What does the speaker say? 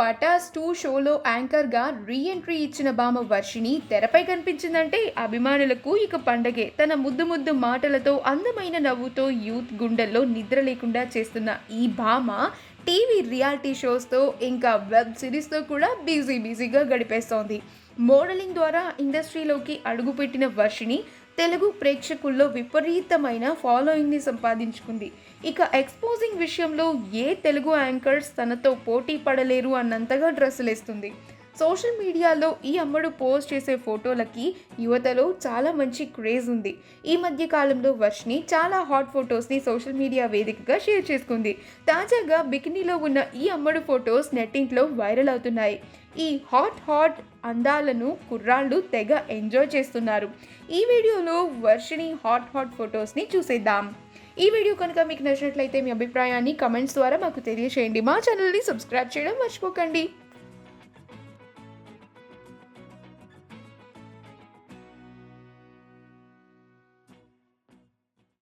Pataas two షోలో యాంకర్గా reentry ఇచ్చిన భామ వర్షిని తెరపై కనిపించిందంటే అభిమానులకు ఇక పండగే. తన ముద్దు ముద్దు మాటలతో అందమైన నవ్వుతో యూత్ గుండెల్లో నిద్ర లేకుండా చేస్తున్న ఈ భామ టీవీ రియాలిటీ షోస్తో ఇంకా వెబ్ సిరీస్తో కూడా బిజీ బిజీగా గడిపేస్తోంది. మోడలింగ్ ద్వారా ఇండస్ట్రీలోకి అడుగుపెట్టిన వర్షిని తెలుగు ప్రేక్షకుల్లో విపరీతమైన ఫాలోయింగ్ని సంపాదించుకుంది. ఇక ఎక్స్పోజింగ్ విషయంలో ఏ తెలుగు యాంకర్స్ తనతో పోటీ పడలేరు అన్నంతగా డ్రెస్సులేస్తుంది. సోషల్ మీడియాలో ఈ అమ్మడు పోస్ట్ చేసే ఫోటోలకి యువతలో చాలా మంచి క్రేజ్ ఉంది. ఈ మధ్య కాలంలో వర్షిని చాలా హాట్ ఫొటోస్ని సోషల్ మీడియా వేదికగా షేర్ చేసుకుంది. తాజాగా బికినీలో ఉన్న ఈ అమ్మడు ఫొటోస్ నెట్టింట్లో వైరల్ అవుతున్నాయి. ఈ హాట్ హాట్ అందాలను కుర్రాళ్ళు తెగ ఎంజాయ్ చేస్తున్నారు. ఈ వీడియోలో వర్షిని హాట్ హాట్ ఫొటోస్ని చూసేద్దాం. ఈ వీడియో కనుక మీకు నచ్చినట్లయితే మీ అభిప్రాయాన్ని కమెంట్స్ ద్వారా మాకు తెలియజేయండి మా ఛానల్ని సబ్స్క్రైబ్ చేయడం మర్చిపోకండి.